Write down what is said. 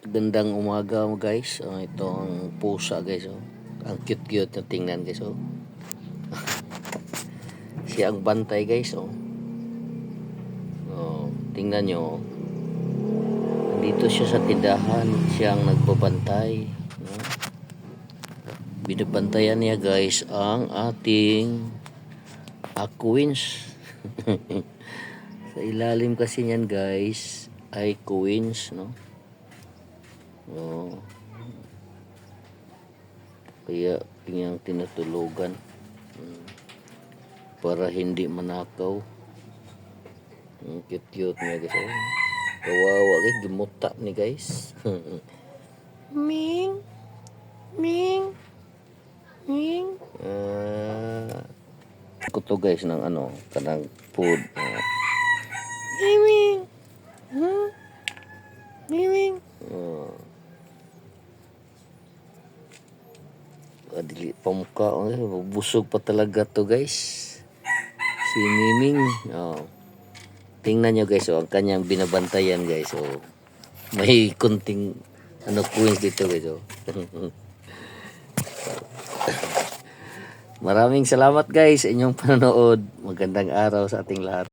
Gandang umaga mo guys. Oh, ito ang pusa guys. Oh. Ang cute-cute na tingnan guys. Oh. Siya ang bantay guys. Oh. Oh, tingnan nyo. oh. Nandito siya sa tindahan. Siya ang nagbabantay. No? Binabantayan niya guys ang ating aquins. sa ilalim kasi niyan guys ay queens no Oo. Kaya kanyang tinatulugan Mm. para hindi manakaw. Ang cute-cute niya guys. Oh. Kawawa guys, gimuta ni guys. Ming. Ming. Ming. Ah. ko to guys ng ano, kanang food. Ah. Ming. Huh? Ming. Oh. Adili pamuka oh, busog pa talaga to guys. Si Miming. Oh. Tingnan nyo guys, oh, ang kanyang binabantayan guys. Oh. May kunting ano coins dito guys. Oh. Maraming salamat guys inyong panonood. Magandang araw sa ating lahat.